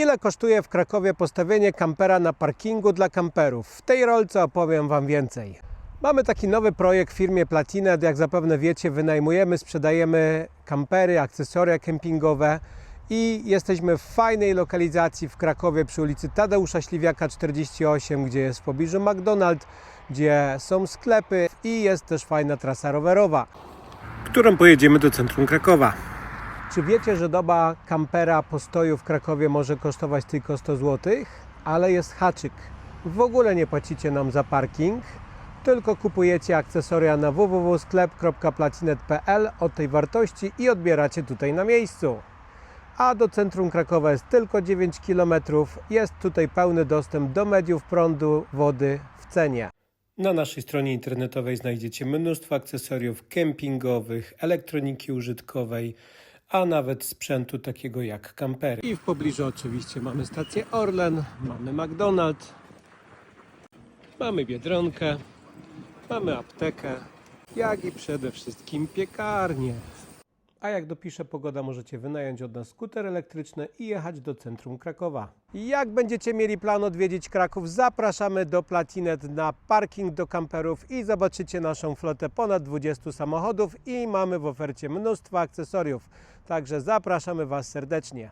Ile kosztuje w Krakowie postawienie kampera na parkingu dla kamperów? W tej rolce opowiem Wam więcej. Mamy taki nowy projekt w firmie Platinet. Jak zapewne wiecie, wynajmujemy, sprzedajemy kampery, akcesoria kempingowe i jesteśmy w fajnej lokalizacji w Krakowie przy ulicy Tadeusza Śliwiaka 48, gdzie jest w pobliżu McDonald's, gdzie są sklepy i jest też fajna trasa rowerowa, którą pojedziemy do centrum Krakowa. Czy wiecie, że doba kampera postoju w Krakowie może kosztować tylko 100 zł? Ale jest haczyk. W ogóle nie płacicie nam za parking, tylko kupujecie akcesoria na www.sklep.placinet.pl od tej wartości i odbieracie tutaj na miejscu. A do centrum Krakowa jest tylko 9 km. Jest tutaj pełny dostęp do mediów prądu, wody w cenie. Na naszej stronie internetowej znajdziecie mnóstwo akcesoriów kempingowych, elektroniki użytkowej, a nawet sprzętu takiego jak kampery. I w pobliżu oczywiście mamy stację Orlen, mamy McDonald's, mamy Biedronkę, mamy aptekę, jak i przede wszystkim piekarnię. A jak dopisze pogoda, możecie wynająć od nas skuter elektryczny i jechać do centrum Krakowa. Jak będziecie mieli plan odwiedzić Kraków, zapraszamy do Platinet na parking do kamperów i zobaczycie naszą flotę ponad 20 samochodów i mamy w ofercie mnóstwo akcesoriów. Także zapraszamy Was serdecznie.